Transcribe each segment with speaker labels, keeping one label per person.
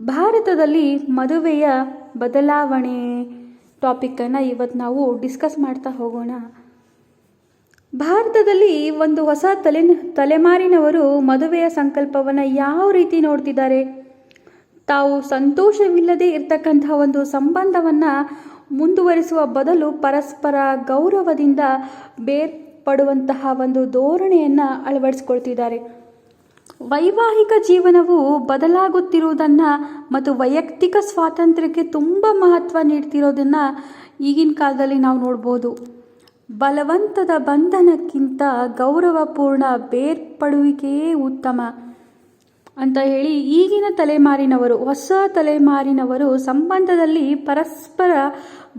Speaker 1: ಭಾರತದಲ್ಲಿ ಮದುವೆಯ ಬದಲಾವಣೆ ಟಾಪಿಕ್ಕನ್ನು ಇವತ್ತು ನಾವು ಡಿಸ್ಕಸ್ ಮಾಡ್ತಾ ಹೋಗೋಣ. ಭಾರತದಲ್ಲಿ ಒಂದು ಹೊಸ ತಲೆ, ತಲೆಮಾರಿನವರು ಮದುವೆಯ ಸಂಕಲ್ಪವನ್ನು ಯಾವ ರೀತಿ ನೋಡ್ತಿದ್ದಾರೆ? ತಾವು ಸಂತೋಷವಿಲ್ಲದೆ ಇರ್ತಕ್ಕಂತಹ ಒಂದು ಸಂಬಂಧವನ್ನು ಮುಂದುವರಿಸುವ ಬದಲು ಪರಸ್ಪರ ಗೌರವದಿಂದ ಬೇರ್ಪಡುವಂತಹ ಒಂದು ಧೋರಣೆಯನ್ನು ಅಳವಡಿಸ್ಕೊಳ್ತಿದ್ದಾರೆ. ವೈವಾಹಿಕ ಜೀವನವು ಬದಲಾಗುತ್ತಿರುವುದನ್ನು ಮತ್ತು ವೈಯಕ್ತಿಕ ಸ್ವಾತಂತ್ರ್ಯಕ್ಕೆ ತುಂಬ ಮಹತ್ವ ನೀಡ್ತಿರೋದನ್ನು ಈಗಿನ ಕಾಲದಲ್ಲಿ ನಾವು ನೋಡ್ಬೋದು. ಬಲವಂತದ ಬಂಧನಕ್ಕಿಂತ ಗೌರವಪೂರ್ಣ ಬೇರ್ಪಡುವಿಕೆಯೇ ಉತ್ತಮ ಅಂತ ಹೇಳಿ ಈಗಿನ ತಲೆಮಾರಿನವರು, ಹೊಸ ತಲೆಮಾರಿನವರು ಸಂಬಂಧದಲ್ಲಿ ಪರಸ್ಪರ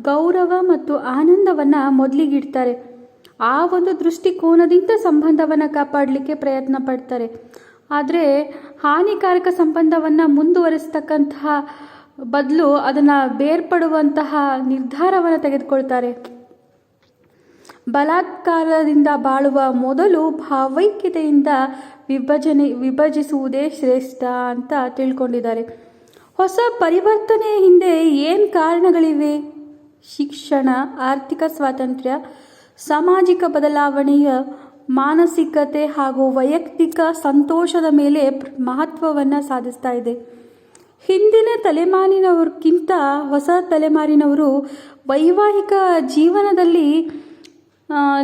Speaker 1: ಗೌರವ ಮತ್ತು ಆನಂದವನ್ನು ಮೊದಲಿಗಿಡ್ತಾರೆ. ಆ ಒಂದು ದೃಷ್ಟಿಕೋನದಿಂದ ಸಂಬಂಧವನ್ನು ಕಾಪಾಡಲಿಕ್ಕೆ ಪ್ರಯತ್ನ ಪಡ್ತಾರೆ. ಆದರೆ ಹಾನಿಕಾರಕ ಸಂಬಂಧವನ್ನು ಮುಂದುವರಿಸ್ತಕ್ಕಂತಹ ಬದಲು ಅದನ್ನು ಬೇರ್ಪಡುವಂತಹ ನಿರ್ಧಾರವನ್ನು ತೆಗೆದುಕೊಳ್ತಾರೆ. ಬಲಾತ್ಕಾರದಿಂದ ಬಾಳುವ ಮೊದಲು ಭಾವೈಕ್ಯತೆಯಿಂದ ವಿಭಜನೆ, ವಿಭಜಿಸುವುದೇ ಶ್ರೇಷ್ಠ ಅಂತ ತಿಳ್ಕೊಂಡಿದ್ದಾರೆ. ಹೊಸ ಪರಿವರ್ತನೆಯ ಹಿಂದೆ ಏನು ಕಾರಣಗಳಿವೆ? ಶಿಕ್ಷಣ, ಆರ್ಥಿಕ ಸ್ವಾತಂತ್ರ್ಯ, ಸಾಮಾಜಿಕ ಬದಲಾವಣೆಯ ಮಾನಸಿಕತೆ ಹಾಗೂ ವೈಯಕ್ತಿಕ ಸಂತೋಷದ ಮೇಲೆ ಮಹತ್ವವನ್ನು ಸಾಧಿಸ್ತಾ ಇದೆ. ಹಿಂದಿನ ತಲೆಮಾರಿನವ್ರಿಗಿಂತ ಹೊಸ ತಲೆಮಾರಿನವರು ವೈವಾಹಿಕ ಜೀವನದಲ್ಲಿ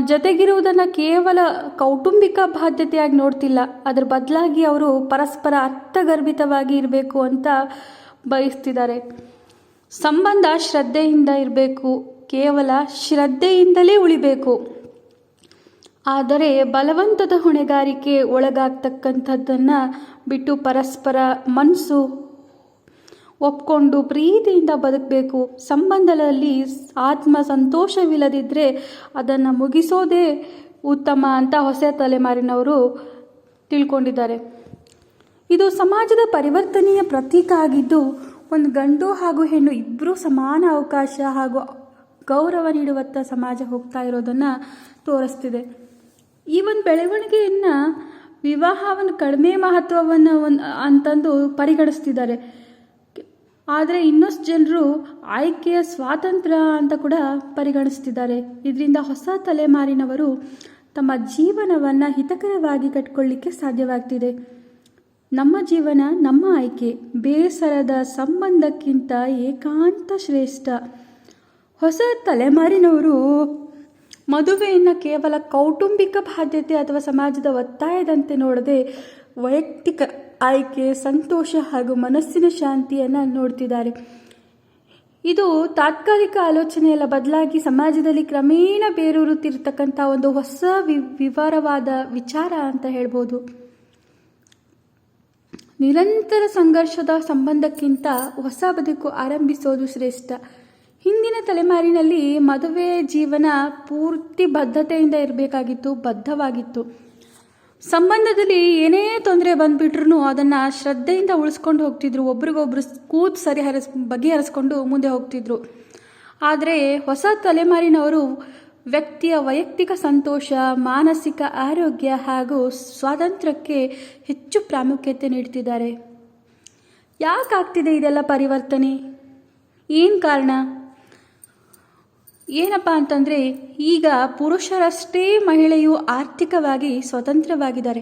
Speaker 1: ಜೊತೆಗಿರುವುದನ್ನು ಕೇವಲ ಕೌಟುಂಬಿಕ ಬಾಧ್ಯತೆಯಾಗಿ ನೋಡ್ತಿಲ್ಲ. ಅದರ ಬದಲಾಗಿ ಅವರು ಪರಸ್ಪರ ಅರ್ಥಗರ್ಭಿತವಾಗಿ ಇರಬೇಕು ಅಂತ ಬಯಸ್ತಿದ್ದಾರೆ. ಸಂಬಂಧ ಶ್ರದ್ಧೆಯಿಂದ ಇರಬೇಕು, ಕೇವಲ ಶ್ರದ್ಧೆಯಿಂದಲೇ ಉಳಿಬೇಕು. ಆದರೆ ಬಲವಂತದ ಹೊಣೆಗಾರಿಕೆ ಒಳಗಾಗ್ತಕ್ಕಂಥದ್ದನ್ನು ಬಿಟ್ಟು ಪರಸ್ಪರ ಮನಸ್ಸು ಒಪ್ಕೊಂಡು ಪ್ರೀತಿಯಿಂದ ಬದುಕಬೇಕು. ಸಂಬಂಧದಲ್ಲಿ ಆತ್ಮ ಸಂತೋಷವಿಲ್ಲದಿದ್ದರೆ ಅದನ್ನು ಮುಗಿಸೋದೇ ಉತ್ತಮ ಅಂತ ಹೊಸ ತಲೆಮಾರಿನವರು ತಿಳ್ಕೊಂಡಿದ್ದಾರೆ. ಇದು ಸಮಾಜದ ಪರಿವರ್ತನೆಯ ಪ್ರತೀಕ ಆಗಿದ್ದು, ಒಂದು ಗಂಡು ಹಾಗೂ ಹೆಣ್ಣು ಇಬ್ಬರೂ ಸಮಾನ ಅವಕಾಶ ಹಾಗೂ ಗೌರವ ನೀಡುವತ್ತ ಸಮಾಜ ಹೋಗ್ತಾ ಇರೋದನ್ನು ತೋರಿಸ್ತಿದೆ. ಈ ಒಂದು ಬೆಳವಣಿಗೆಯನ್ನು ವಿವಾಹವನ್ನು ಕಡಿಮೆ ಮಹತ್ವವನ್ನು ಒಂದು ಅಂತಂದು ಪರಿಗಣಿಸ್ತಿದ್ದಾರೆ. ಆದರೆ ಇನ್ನಷ್ಟು ಜನರು ಆಯ್ಕೆಯ ಸ್ವಾತಂತ್ರ್ಯ ಅಂತ ಕೂಡ ಪರಿಗಣಿಸ್ತಿದ್ದಾರೆ. ಇದರಿಂದ ಹೊಸ ತಲೆಮಾರಿನವರು ತಮ್ಮ ಜೀವನವನ್ನು ಹಿತಕರವಾಗಿ ಕಟ್ಕೊಳ್ಳಿಕ್ಕೆ ಸಾಧ್ಯವಾಗ್ತಿದೆ. ನಮ್ಮ ಜೀವನ, ನಮ್ಮ ಆಯ್ಕೆ, ಬೇಸರದ ಸಂಬಂಧಕ್ಕಿಂತ ಏಕಾಂತ ಶ್ರೇಷ್ಠ. ಹೊಸ ತಲೆಮಾರಿನವರು ಮದುವೆಯನ್ನು ಕೇವಲ ಕೌಟುಂಬಿಕ ಬಾಧ್ಯತೆ ಅಥವಾ ಸಮಾಜದ ಒತ್ತಾಯದಂತೆ ನೋಡದೆ ವೈಯಕ್ತಿಕ ಆಯ್ಕೆ, ಸಂತೋಷ ಹಾಗೂ ಮನಸ್ಸಿನ ಶಾಂತಿಯನ್ನು ನೋಡ್ತಿದ್ದಾರೆ. ಇದು ತಾತ್ಕಾಲಿಕ ಆಲೋಚನೆಯೆಲ್ಲ, ಬದಲಾಗಿ ಸಮಾಜದಲ್ಲಿ ಕ್ರಮೇಣ ಬೇರೂರುತ್ತಿರ್ತಕ್ಕಂಥ ಒಂದು ಹೊಸ ವಿ, ವಿವರವಾದ ವಿಚಾರ ಅಂತ ಹೇಳ್ಬೋದು. ನಿರಂತರ ಸಂಘರ್ಷದ ಸಂಬಂಧಕ್ಕಿಂತ ಹೊಸ ಬದುಕು ಆರಂಭಿಸೋದು ಶ್ರೇಷ್ಠ. ಹಿಂದಿನ ತಲೆಮಾರಿನಲ್ಲಿ ಮದುವೆ ಜೀವನ ಪೂರ್ತಿ ಬದ್ಧತೆಯಿಂದ ಇರಬೇಕಾಗಿತ್ತು, ಬದ್ಧವಾಗಿತ್ತು. ಸಂಬಂಧದಲ್ಲಿ ಏನೇ ತೊಂದರೆ ಬಂದ್ಬಿಟ್ರೂ ಅದನ್ನು ಶ್ರದ್ಧೆಯಿಂದ ಉಳಿಸ್ಕೊಂಡು ಹೋಗ್ತಿದ್ರು. ಒಬ್ರಿಗೊಬ್ರು ಕೂತ್ ಸರಿ ಹರಿಸ್, ಬಗೆಹರಿಸ್ಕೊಂಡು ಮುಂದೆ ಹೋಗ್ತಿದ್ರು. ಆದರೆ ಹೊಸ ತಲೆಮಾರಿನವರು ವ್ಯಕ್ತಿಯ ವೈಯಕ್ತಿಕ ಸಂತೋಷ, ಮಾನಸಿಕ ಆರೋಗ್ಯ ಹಾಗೂ ಸ್ವಾತಂತ್ರ್ಯಕ್ಕೆ ಹೆಚ್ಚು ಪ್ರಾಮುಖ್ಯತೆ ನೀಡ್ತಿದ್ದಾರೆ. ಯಾಕಾಗ್ತಿದೆ ಇದೆಲ್ಲ ಪರಿವರ್ತನೆ? ಏನು ಕಾರಣ? ಏನಪ್ಪ ಅಂತಂದರೆ, ಈಗ ಪುರುಷರಷ್ಟೇ ಮಹಿಳೆಯು ಆರ್ಥಿಕವಾಗಿ ಸ್ವತಂತ್ರವಾಗಿದ್ದಾರೆ.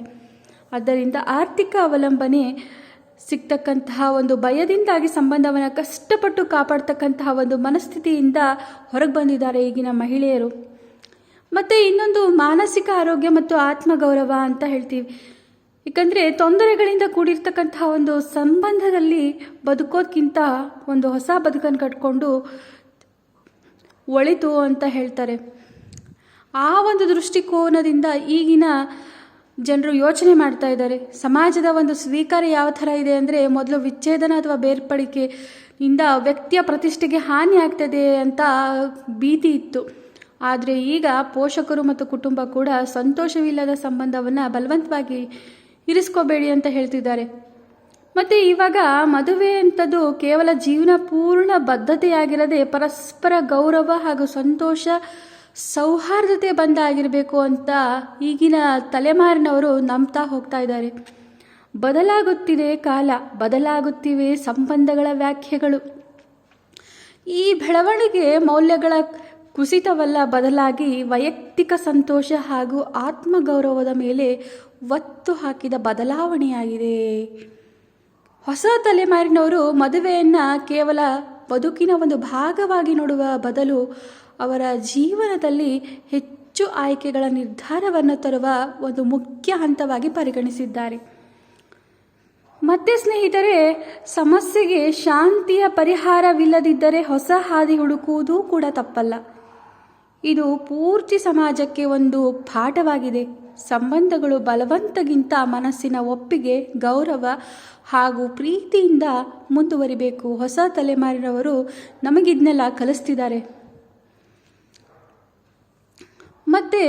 Speaker 1: ಆದ್ದರಿಂದ ಆರ್ಥಿಕ ಅವಲಂಬನೆ ಸಿಗ್ತಕ್ಕಂತಹ ಒಂದು ಭಯದಿಂದಾಗಿ ಸಂಬಂಧವನ್ನು ಕಷ್ಟಪಟ್ಟು ಕಾಪಾಡ್ತಕ್ಕಂತಹ ಒಂದು ಮನಸ್ಥಿತಿಯಿಂದ ಹೊರಗೆ ಬಂದಿದ್ದಾರೆ ಈಗಿನ ಮಹಿಳೆಯರು. ಮತ್ತು ಇನ್ನೊಂದು ಮಾನಸಿಕ ಆರೋಗ್ಯ ಮತ್ತು ಆತ್ಮಗೌರವ ಅಂತ ಹೇಳ್ತೀವಿ. ಏಕೆಂದರೆ ತೊಂದರೆಗಳಿಂದ ಕೂಡಿರ್ತಕ್ಕಂತಹ ಒಂದು ಸಂಬಂಧದಲ್ಲಿ ಬದುಕೋದಕ್ಕಿಂತ ಒಂದು ಹೊಸ ಬದುಕನ್ನು ಕಟ್ಕೊಂಡು ಒಳಿತು ಅಂತ ಹೇಳ್ತಾರೆ. ಆ ಒಂದು ದೃಷ್ಟಿಕೋನದಿಂದ ಈಗಿನ ಜನರು ಯೋಚನೆ ಮಾಡ್ತಾ ಇದ್ದಾರೆ. ಸಮಾಜದ ಒಂದು ಸ್ವೀಕಾರ ಯಾವ ಥರ ಇದೆ ಅಂದರೆ ಮೊದಲು ವಿಚ್ಛೇದನ ಅಥವಾ ಬೇರ್ಪಡಿಕೆಯಿಂದ ವ್ಯಕ್ತಿಯ ಪ್ರತಿಷ್ಠೆಗೆ ಹಾನಿ ಆಗ್ತದೆ ಅಂತ ಭೀತಿ ಇತ್ತು. ಆದರೆ ಈಗ ಪೋಷಕರು ಮತ್ತು ಕುಟುಂಬ ಕೂಡ ಸಂತೋಷವಿಲ್ಲದ ಸಂಬಂಧವನ್ನು ಬಲವಂತವಾಗಿ ಇರಿಸ್ಕೋಬೇಡಿ ಅಂತ ಹೇಳ್ತಿದ್ದಾರೆ. ಮತ್ತು ಇವಾಗ ಮದುವೆ ಅಂಥದ್ದು ಕೇವಲ ಜೀವನ ಪೂರ್ಣ ಬದ್ಧತೆಯಾಗಿರದೆ ಪರಸ್ಪರ ಗೌರವ ಹಾಗೂ ಸಂತೋಷ ಸೌಹಾರ್ದತೆ ಬಂದಾಗಿರಬೇಕು ಅಂತ ಈಗಿನ ತಲೆಮಾರಿನವರು ನಂಬ್ತಾ ಹೋಗ್ತಾ ಇದ್ದಾರೆ. ಬದಲಾಗುತ್ತಿದೆ ಕಾಲ, ಬದಲಾಗುತ್ತಿವೆ ಸಂಬಂಧಗಳ ವ್ಯಾಖ್ಯೆಗಳು. ಈ ಬೆಳವಣಿಗೆ ಮೌಲ್ಯಗಳ ಕುಸಿತವಲ್ಲ, ಬದಲಾಗಿ ವೈಯಕ್ತಿಕ ಸಂತೋಷ ಹಾಗೂ ಆತ್ಮಗೌರವದ ಮೇಲೆ ಒತ್ತು ಹಾಕಿದ ಬದಲಾವಣೆಯಾಗಿದೆ. ಹೊಸ ತಲೆಮಾರಿನವರು ಮದುವೆಯನ್ನು ಕೇವಲ ಬದುಕಿನ ಒಂದು ಭಾಗವಾಗಿ ನೋಡುವ ಬದಲು ಅವರ ಜೀವನದಲ್ಲಿ ಹೆಚ್ಚು ಆಯ್ಕೆಗಳ ನಿರ್ಧಾರವನ್ನು ತರುವ ಒಂದು ಮುಖ್ಯ ಹಂತವಾಗಿ ಪರಿಗಣಿಸಿದ್ದಾರೆ. ಮತ್ತೆ ಸ್ನೇಹಿತರೆ, ಸಮಸ್ಯೆಗೆ ಶಾಂತಿಯ ಪರಿಹಾರವಿಲ್ಲದಿದ್ದರೆ ಹೊಸ ಹಾದಿ ಹುಡುಕುವುದೂ ಕೂಡ ತಪ್ಪಲ್ಲ. ಇದು ಪೂರ್ತಿ ಸಮಾಜಕ್ಕೆ ಒಂದು ಪಾಠವಾಗಿದೆ. ಸಂಬಂಧಗಳು ಬಲವಂತಗಿಂತ ಮನಸ್ಸಿನ ಒಪ್ಪಿಗೆ, ಗೌರವ ಹಾಗೂ ಪ್ರೀತಿಯಿಂದ ಮುಂದುವರಿಬೇಕು. ಹೊಸ ತಲೆಮಾರಿನವರು ನಮಗಿದ್ನೆಲ್ಲ ಕಲಿಸ್ತಿದ್ದಾರೆ. ಮತ್ತು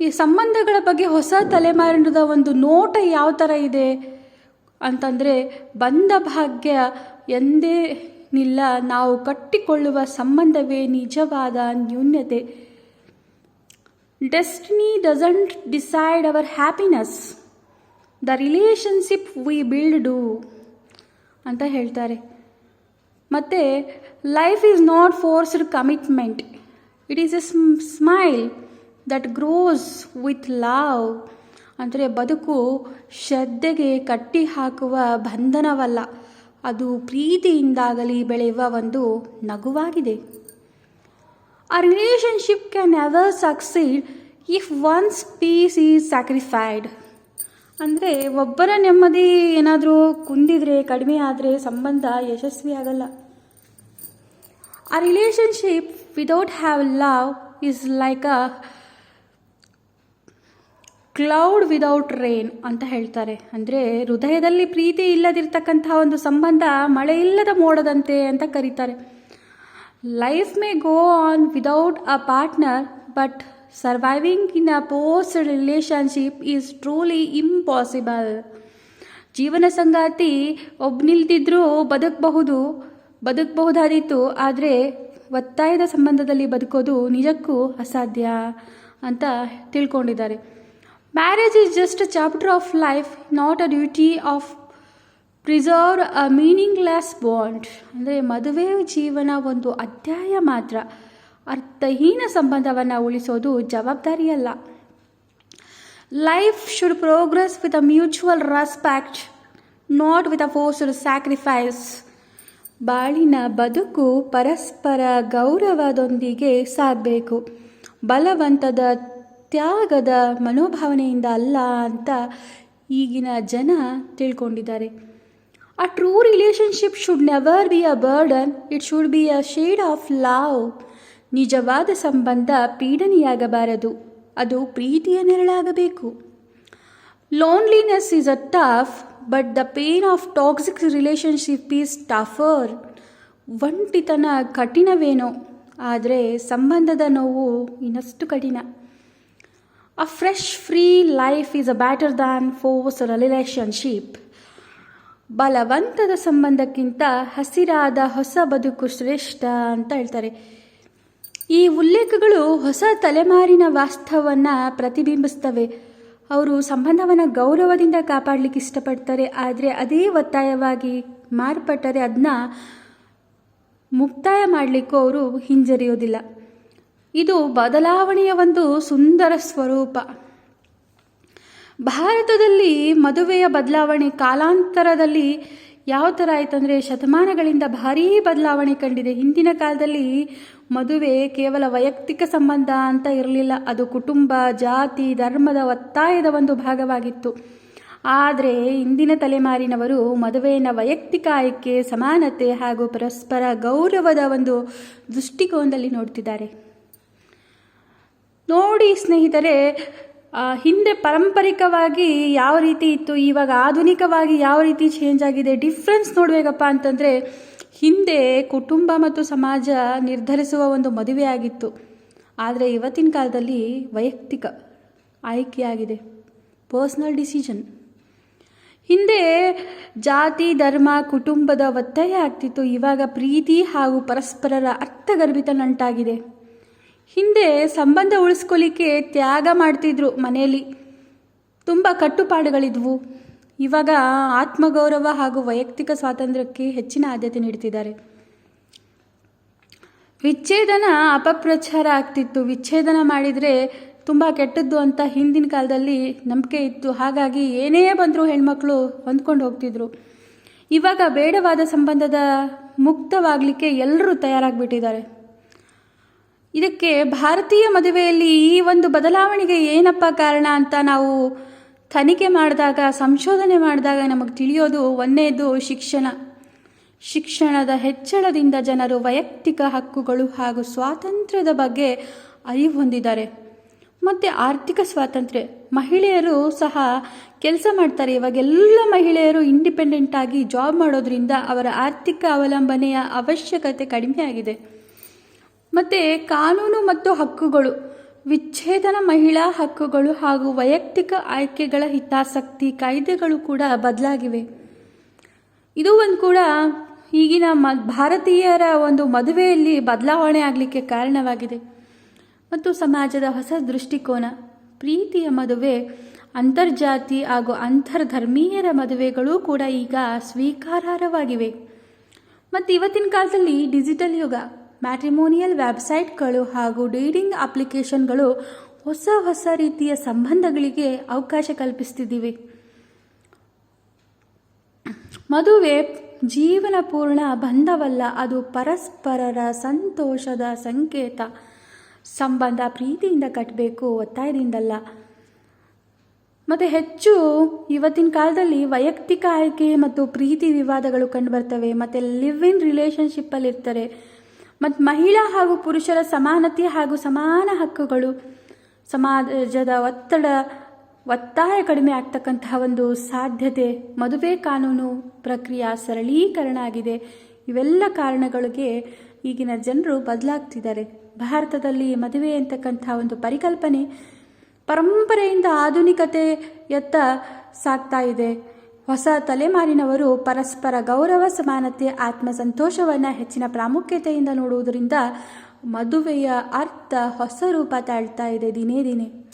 Speaker 1: ಈ ಸಂಬಂಧಗಳ ಬಗ್ಗೆ ಹೊಸ ತಲೆಮಾರಿನದ ಒಂದು ನೋಟ ಯಾವ ಥರ ಇದೆ ಅಂತಂದರೆ, ಬಂದ ಭಾಗ್ಯ ಎಂದೇ ನಿಲ್ಲ ನಾವು ಕಟ್ಟಿಕೊಳ್ಳುವ ಸಂಬಂಧವೇ ನಿಜವಾದ ನ್ಯೂನ್ಯತೆ. Destiny doesn't decide our happiness the relationship we build do ಅಂತ ಹೇಳ್ತಾರೆ. ಮತ್ತು life is not forced commitment it is a smile that grows with love ಅಂದರೆ ಬದುಕು ಶ್ರದ್ಧೆಗೆ ಕಟ್ಟಿ ಹಾಕುವ ಬಂಧನವಲ್ಲ. ಅದು ಪ್ರೀತಿಯಿಂದಾಗಲಿ ಬೆಳೆಯುವ ಒಂದು ನಗುವಾಗಿದೆ. A relationship can never succeed if one's peace is sacrificed ಅಂದರೆ ಒಬ್ಬರ ನೆಮ್ಮದಿ ಏನಾದರೂ ಕುಂದಿದ್ರೆ, ಕಡಿಮೆ ಆದರೆ ಸಂಬಂಧ ಯಶಸ್ವಿ ಆಗಲ್ಲ. A relationship without have love is like a cloud without rain ಅಂತ ಹೇಳ್ತಾರೆ. ಅಂದರೆ ಹೃದಯದಲ್ಲಿ ಪ್ರೀತಿ ಇಲ್ಲದಿರ್ತಕ್ಕಂತಹ ಒಂದು ಸಂಬಂಧ ಮಳೆ ಇಲ್ಲದ ಮೋಡದಂತೆ ಅಂತ ಕರೀತಾರೆ. Life may go on without a partner but surviving in a post relationship is truly impossible ಜೀವನ ಸಂಗಾತಿ ಒಬ್ಬನಿಲ್ದಿದ್ರೂ ಬದುಕಬಹುದು ಬದುಕಬಹುದಾದಿತ್ತು ಆದರೆ ಒತ್ತಾಯದ ಸಂಬಂಧದಲ್ಲಿ ಬದುಕೋದು ನಿಜಕ್ಕೂ ಅಸಾಧ್ಯ ಅಂತ ತಿಳ್ಕೊಂಡಿದ್ದಾರೆ. Marriage is just a chapter of life not a duty of preserve a meaningless bond. ಅಂದರೆ ಮದುವೆ ಜೀವನ ಒಂದು ಅಧ್ಯಾಯ ಮಾತ್ರ. ಅರ್ಥಹೀನ ಸಂಬಂಧವನ್ನು ಉಳಿಸೋದು ಜವಾಬ್ದಾರಿಯಲ್ಲ. Life should progress with a mutual respect not with a forced sacrifice ಬಾಳಿನ ಬದುಕು ಪರಸ್ಪರ ಗೌರವದೊಂದಿಗೆ ಸಾಗಬೇಕು. ಬಲವಂತದ ತ್ಯಾಗದ ಮನೋಭಾವನೆಯಿಂದ ಅಲ್ಲ ಅಂತ ಈಗಿನ ಜನ ತಿಳ್ಕೊಂಡಿದ್ದಾರೆ. A true relationship should never be a burden it should be a shade of love ನಿಜವಾದ ಸಂಬಂಧ ಪೀಡನೆಯಾಗಬಾರದು. ಅದು ಪ್ರೀತಿಯ ನೆರಳಾಗಬೇಕು. Loneliness is a tough but the pain of toxic relationship is tougher ಒಂಟಿತನ ಕಠಿಣವೇನೋ, ಆದರೆ ಸಂಬಂಧದ ನೋವು ಇನ್ನಷ್ಟು ಕಠಿಣ. A fresh free life is a better than force relationship ಬಲವಂತದ ಸಂಬಂಧಕ್ಕಿಂತ ಹಸಿರಾದ ಹೊಸ ಬದುಕು ಶ್ರೇಷ್ಠ ಅಂತ ಹೇಳ್ತಾರೆ. ಈ ಉಲ್ಲೇಖಗಳು ಹೊಸ ತಲೆಮಾರಿನ ವಾಸ್ತವವನ್ನು ಪ್ರತಿಬಿಂಬಿಸ್ತವೆ. ಅವರು ಸಂಬಂಧವನ್ನು ಗೌರವದಿಂದ ಕಾಪಾಡಲಿಕ್ಕೆ ಇಷ್ಟಪಡ್ತಾರೆ, ಆದರೆ ಅದೇ ಒತ್ತಾಯವಾಗಿ ಮಾರ್ಪಟ್ಟರೆ ಅದನ್ನ ಮುಕ್ತಾಯ ಮಾಡಲಿಕ್ಕೂ ಅವರು ಹಿಂಜರಿಯೋದಿಲ್ಲ. ಇದು ಬದಲಾವಣೆಯ ಒಂದು ಸುಂದರ ಸ್ವರೂಪ. ಭಾರತದಲ್ಲಿ ಮದುವೆಯ ಬದಲಾವಣೆ ಕಾಲಾಂತರದಲ್ಲಿ ಯಾವ ಥರ ಆಯ್ತಂದರೆ ಶತಮಾನಗಳಿಂದ ಭಾರೀ ಬದಲಾವಣೆ ಕಂಡಿದೆ. ಹಿಂದಿನ ಕಾಲದಲ್ಲಿ ಮದುವೆ ಕೇವಲ ವೈಯಕ್ತಿಕ ಸಂಬಂಧ ಅಂತ ಇರಲಿಲ್ಲ. ಅದು ಕುಟುಂಬ, ಜಾತಿ, ಧರ್ಮದ ಒತ್ತಾಯದ ಒಂದು ಭಾಗವಾಗಿತ್ತು. ಆದರೆ ಇಂದಿನ ತಲೆಮಾರಿನವರು ಮದುವೆಯನ್ನು ವೈಯಕ್ತಿಕ ಆಯ್ಕೆ, ಸಮಾನತೆ ಹಾಗೂ ಪರಸ್ಪರ ಗೌರವದ ಒಂದು ದೃಷ್ಟಿಕೋನದಲ್ಲಿ ನೋಡ್ತಿದ್ದಾರೆ. ನೋಡಿ ಸ್ನೇಹಿತರೆ ಹಿಂದೆ ಪಾರಂಪರಿಕವಾಗಿ ಯಾವ ರೀತಿ ಇತ್ತು, ಇವಾಗ ಆಧುನಿಕವಾಗಿ ಯಾವ ರೀತಿ ಚೇಂಜ್ ಆಗಿದೆ ಡಿಫ್ರೆನ್ಸ್ ನೋಡಬೇಕಪ್ಪ ಅಂತಂದರೆ, ಹಿಂದೆ ಕುಟುಂಬ ಮತ್ತು ಸಮಾಜ ನಿರ್ಧರಿಸುವ ಒಂದು ಮದುವೆ ಆಗಿತ್ತು. ಆದರೆ ಇವತ್ತಿನ ಕಾಲದಲ್ಲಿ ವೈಯಕ್ತಿಕ ಆಯ್ಕೆಯಾಗಿದೆ ಪರ್ಸ್ನಲ್ ಡಿಸಿಷನ್ ಹಿಂದೆ ಜಾತಿ, ಧರ್ಮ, ಕುಟುಂಬದ ಒತ್ತಾಯ ಆಗ್ತಿತ್ತು, ಇವಾಗ ಪ್ರೀತಿ ಹಾಗೂ ಪರಸ್ಪರರ ಅರ್ಥಗರ್ಭಿತ ನಂಟಾಗಿದೆ ಹಿಂದೆ ಸಂಬಂಧ ಉಳಿಸ್ಕೊಳ್ಳಿಕ್ಕೆ ತ್ಯಾಗ ಮಾಡ್ತಿದ್ರು ಮನೆಯಲ್ಲಿ. ತುಂಬ ಕಟ್ಟುಪಾಡುಗಳಿದ್ವು. ಇವಾಗ ಆತ್ಮಗೌರವ ಹಾಗೂ ವೈಯಕ್ತಿಕ ಸ್ವಾತಂತ್ರ್ಯಕ್ಕೆ ಹೆಚ್ಚಿನ ಆದ್ಯತೆ ನೀಡ್ತಿದ್ದಾರೆ. ವಿಚ್ಛೇದನ ಅಪಪ್ರಚಾರ ಆಗ್ತಿತ್ತು. ವಿಚ್ಛೇದನ ಮಾಡಿದರೆ ತುಂಬ ಕೆಟ್ಟದ್ದು ಅಂತ ಹಿಂದಿನ ಕಾಲದಲ್ಲಿ ನಂಬಿಕೆ ಇತ್ತು. ಹಾಗಾಗಿ ಏನೇ ಬಂದರೂ ಹೆಣ್ಮಕ್ಳು ಹೊಂದ್ಕೊಂಡು ಹೋಗ್ತಿದ್ರು. ಇವಾಗ ಬೇಡವಾದ ಸಂಬಂಧದ ಮುಕ್ತವಾಗಲಿಕ್ಕೆ ಎಲ್ಲರೂ ತಯಾರಾಗಿಬಿಟ್ಟಿದ್ದಾರೆ. ಇದಕ್ಕೆ ಭಾರತೀಯ ಮದುವೆಯಲ್ಲಿ ಈ ಒಂದು ಬದಲಾವಣೆಗೆ ಏನಪ್ಪ ಕಾರಣ ಅಂತ ನಾವು ತನಿಖೆ ಮಾಡಿದಾಗ, ಸಂಶೋಧನೆ ಮಾಡಿದಾಗ ನಮಗೆ ತಿಳಿಯೋದು ಒಂದನೇದು ಶಿಕ್ಷಣ. ಶಿಕ್ಷಣದ ಹೆಚ್ಚಳದಿಂದ ಜನರು ವೈಯಕ್ತಿಕ ಹಕ್ಕುಗಳು ಹಾಗೂ ಸ್ವಾತಂತ್ರ್ಯದ ಬಗ್ಗೆ ಅರಿವು ಹೊಂದಿದ್ದಾರೆ. ಮತ್ತು ಆರ್ಥಿಕ ಸ್ವಾತಂತ್ರ್ಯ. ಮಹಿಳೆಯರು ಸಹ ಕೆಲಸ ಮಾಡ್ತಾರೆ. ಇವಾಗೆಲ್ಲ ಮಹಿಳೆಯರು ಇಂಡಿಪೆಂಡೆಂಟ್ ಆಗಿ ಜಾಬ್ ಮಾಡೋದ್ರಿಂದ ಅವರ ಆರ್ಥಿಕ ಅವಲಂಬನೆಯ ಅವಶ್ಯಕತೆ ಕಡಿಮೆ ಆಗಿದೆ ಮತ್ತು ಕಾನೂನು ಮತ್ತು ಹಕ್ಕುಗಳು, ವಿಚ್ಛೇದನ ಮಹಿಳಾ ಹಕ್ಕುಗಳು ಹಾಗೂ ವೈಯಕ್ತಿಕ ಆಯ್ಕೆಗಳ ಹಿತಾಸಕ್ತಿ ಕಾಯ್ದೆಗಳು ಕೂಡ ಬದಲಾಗಿವೆ. ಇದು ಒಂದು ಕೂಡ ಈಗಿನ ಮ, ಭಾರತೀಯರ ಒಂದು ಮದುವೆಯಲ್ಲಿ ಬದಲಾವಣೆ ಆಗಲಿಕ್ಕೆ ಕಾರಣವಾಗಿದೆ. ಮತ್ತು ಸಮಾಜದ ಹೊಸ ದೃಷ್ಟಿಕೋನ, ಪ್ರೀತಿಯ ಮದುವೆ, ಅಂತರ್ಜಾತಿ ಹಾಗೂ ಅಂತರ್ಧರ್ಮೀಯರ ಮದುವೆಗಳು ಕೂಡ ಈಗ ಸ್ವೀಕಾರಾರ್ಹವಾಗಿವೆ. ಮತ್ತು ಇವತ್ತಿನ ಕಾಲದಲ್ಲಿ ಡಿಜಿಟಲ್ ಯುಗ ಮ್ಯಾಟ್ರಿಮೋನಿಯಲ್ ವೆಬ್ಸೈಟ್ಗಳು ಹಾಗೂ ಡೇಟಿಂಗ್ ಅಪ್ಲಿಕೇಶನ್ಗಳು ಹೊಸ ಹೊಸ ರೀತಿಯ ಸಂಬಂಧಗಳಿಗೆ ಅವಕಾಶ ಕಲ್ಪಿಸ್ತಿದ್ದೀವಿ ಮದುವೆ ಜೀವನ ಪೂರ್ಣ ಬಂಧವಲ್ಲ, ಅದು ಪರಸ್ಪರರ ಸಂತೋಷದ ಸಂಕೇತ. ಸಂಬಂಧ ಪ್ರೀತಿಯಿಂದ ಕಟ್ಟಬೇಕು ಒತ್ತಾಯದಿಂದಲ್ಲ. ಮತ್ತು ಹೆಚ್ಚು, ಇವತ್ತಿನ ಕಾಲದಲ್ಲಿ ವೈಯಕ್ತಿಕ ಆಯ್ಕೆ ಮತ್ತು ಪ್ರೀತಿ ವಿವಾದಗಳು ಕಂಡುಬರ್ತವೆ, ಮತ್ತು ಲಿವ್ ಇನ್ ರಿಲೇಷನ್ಶಿಪ್ಪಲ್ಲಿ ಇರ್ತಾರೆ ಮತ್ತು ಮಹಿಳಾ ಹಾಗೂ ಪುರುಷರ ಸಮಾನತೆ ಹಾಗೂ ಸಮಾನ ಹಕ್ಕುಗಳು ಸಮಾಜದ ಒತ್ತಡ, ಒತ್ತಾಯ ಕಡಿಮೆ ಆಗ್ತಕ್ಕಂತಹ ಒಂದು ಸಾಧ್ಯತೆ, ಮದುವೆ ಕಾನೂನು ಪ್ರಕ್ರಿಯೆ ಸರಳೀಕರಣ ಆಗಿದೆ. ಇವೆಲ್ಲ ಕಾರಣಗಳಿಗೆ ಈಗಿನ ಜನರು ಬದಲಾಗ್ತಿದ್ದಾರೆ. ಭಾರತದಲ್ಲಿ ಮದುವೆ ಅಂತಕ್ಕಂಥ ಒಂದು ಪರಿಕಲ್ಪನೆ ಪರಂಪರೆಯಿಂದ ಆಧುನಿಕತೆಯತ್ತ ಸಾಗ್ತಾ ಇದೆ. ಹೊಸ ತಲೆಮಾರಿನವರು ಪರಸ್ಪರ ಗೌರವ, ಸಮಾನತೆ, ಆತ್ಮಸಂತೋಷವನ್ನು ಹೆಚ್ಚಿನ ಪ್ರಾಮುಖ್ಯತೆಯಿಂದ ನೋಡುವುದರಿಂದ ಮದುವೆಯ ಅರ್ಥ ಹೊಸ ರೂಪ ತಾಳ್ತಾ ಇದೆ ದಿನೇ ದಿನೇ.